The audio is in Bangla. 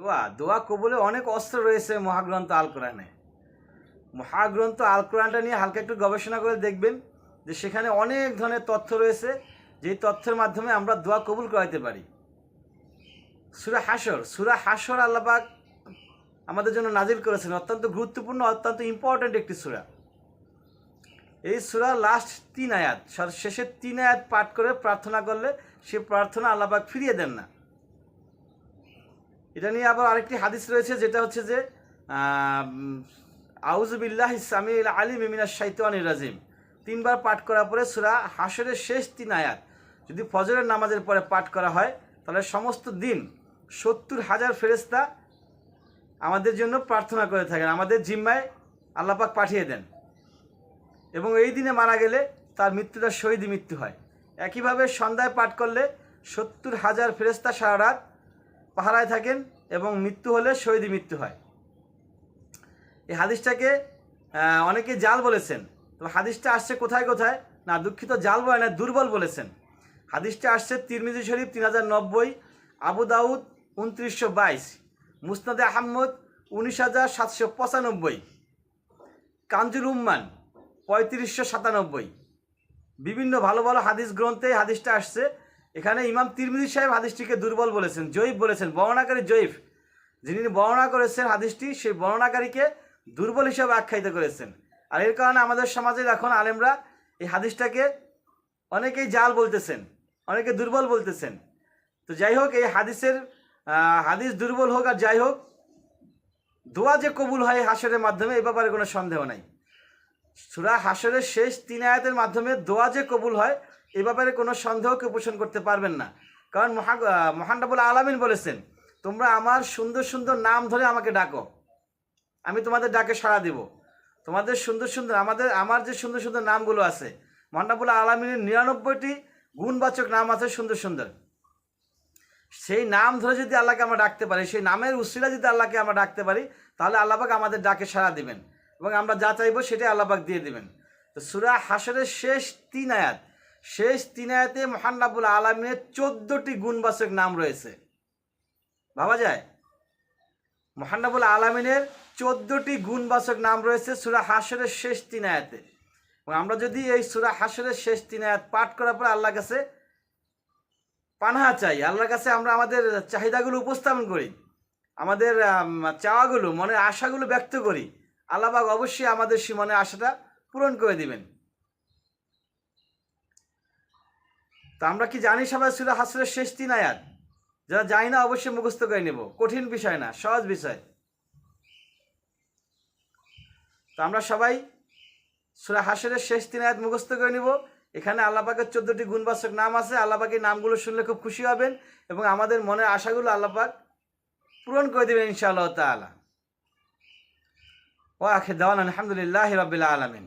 দোয়া দোয়া কবুলে অনেক অস্ত্র রয়েছে মহাগ্রন্থ আল কোরআনে। মহাগ্রন্থ আল কোরআনটা নিয়ে হালকা একটু গবেষণা করে দেখবেন যে সেখানে অনেক ধরনের তথ্য রয়েছে, যেই তথ্যের মাধ্যমে আমরা দোয়া কবুল করাইতে পারি। সুরা হাসর সুরা হাসর আল্লাপাক আমাদের জন্য নাজিল করেছেন, অত্যন্ত গুরুত্বপূর্ণ, অত্যন্ত ইম্পর্ট্যান্ট একটি সুরা। এই সুরা লাস্ট তিন আয়াত শেষের তিন আয়াত পাঠ করে প্রার্থনা করলে সে প্রার্থনা আল্লাপাক ফিরিয়ে দেন না। এটা নিয়ে আবার আরেকটি হাদিস রয়েছে, যেটা হচ্ছে যে আউজুবিল্লাহ ইসামিল আলী মিমিনা শাইতানির রাজিম। তিনবার পাঠ করার পরে সুরা হাসরের শেষ তিন আয়াত। যদি ফজরের নামাজের পরে পাঠ করা হয়, তাহলে সমস্ত দিন সত্তর হাজার ফেরেস্তা আমাদের জন্য প্রার্থনা করে থাকেন। আমাদের জিম্মায় আল্লাপাক পাঠিয়ে দেন। এবং এই দিনে মারা গেলে তার মৃত্যুটা শহীদ মৃত্যু হয়। একইভাবে সন্ধ্যায় পাঠ করলে সত্তর হাজার ফেরেস্তা সারা রাত পাহারায় থাকেন এবং মৃত্যু হলে শহীদ মৃত্যু হয়। এই হাদিসটাকে অনেকে জাল বলেছেন। তো হাদিসটা আসছে কোথায় কোথায়? না, দুঃখিত, জাল বলে না, দুর্বল বলেছেন। হাদিসটা আসছে তিরমিজি শরীফ তিন হাজার নব্বই, আবু দাউদ উনত্রিশশো বাইশ, মুসনাদে আহম্মদ উনিশ হাজার সাতশো পঁচানব্বই কাঞ্জুল উম্মান পঁয়ত্রিশশো সাতানব্বই। বিভিন্ন ভালো ভালো হাদিস গ্রন্থে হাদিসটা আসছে। এখানে ইমাম তিরমিজি সাহেব হাদিসটিকে দুর্বল বলেছেন, জয়ীফ বলেছেন বর্ণাকারী জয়ীফ। যিনি বর্ণনা করেছেন হাদিসটি, সেই বর্ণনাকারীকে দুর্বল হিসাবে আখ্যায়িত করেছেন। আর এর কারণে আমাদের সমাজে এখন আলেমরা এই হাদিসটাকে অনেকেই জাল বলতেছেন, অনেকে দুর্বল বলতেছেন। তো যাই হোক, এই হাদিসের হাদিস দুর্বল হোক আর যাই হোক, দোয়া যে কবুল হয় হাসরের মাধ্যমে এ ব্যাপারে কোনো সন্দেহ নাই। সুরা হাসরের শেষ তিন আয়াতের মাধ্যমে দোয়া যে কবুল হয় এ ব্যাপারে কোনো সন্দেহকে পোষণ করতে পারবেন না। কারণ মহা মহানবুল আলামিন বলেছেন, তোমরা আমার সুন্দর সুন্দর নাম ধরে আমাকে ডাকো। আমি তোমাদের ডাকে সাড়া দিব। তোমাদের সুন্দর সুন্দর, আমাদের, আমার যে সুন্দর সুন্দর নামগুলো আছে মহানবুল আলমিনের নিরানব্বইটি গুণবাচক নাম আছে সুন্দর সুন্দর। সেই নাম ধরে যদি আল্লাহকে আমরা ডাকতে পারি, সেই নামের উসিলা যদি আল্লাহকে আমরা ডাকতে পারি, তাহলে আল্লাহবাক আমাদের ডাকে সাড়া দিবেন এবং আমরা যা চাইব সেটাই আল্লাহবাক দিয়ে দিবেন। তো সুরা হাসরের শেষ তিন আয়াত শেষ তিন আয়াতে মহান্নাবুল আলমিনের চোদ্দটি গুণবাচক নাম রয়েছে। ভাবা যায়? মহান্নাবুল আলমিনের চোদ্দটি গুণবাচক নাম রয়েছে সুরা হাসরের শেষ তিন আয়াতে। এবং আমরা যদি এই সুরা হাসরের শেষ তিন আয়াত পাঠ করার পর আল্লাহর কাছে পানাহা চাই, আল্লাহর কাছে আমরা আমাদের চাহিদাগুলো উপস্থাপন করি, আমাদের চাওয়াগুলো, মনের আশাগুলো ব্যক্ত করি আল্লাহবাগ অবশ্যই আমাদের সে মনের আশাটা পূরণ করে দিবেন। তো আমরা কি জানি সবাই সুরা হাসরের শেষ তিন আয়াত? যারা জানি না অবশ্যই মুখস্থ করে নেব। কঠিন বিষয় না, সহজ বিষয়। তো আমরা সবাই সুরা হাসরের শেষ তিন আয়াত মুখস্থ করে নিব। এখানে আল্লাপাকের চোদ্দটি গুণবাচক নাম আছে। আল্লাপাকের নামগুলো শুনলে খুব খুশি হবেন এবং আমাদের মনের আশাগুলো আল্লাপাক পূরণ করে দেবেন ইনশাআল্লাহ তালা ও আখে দেওয়ান আলহামদুলিল্লাহ রবিল্লা আলমিন।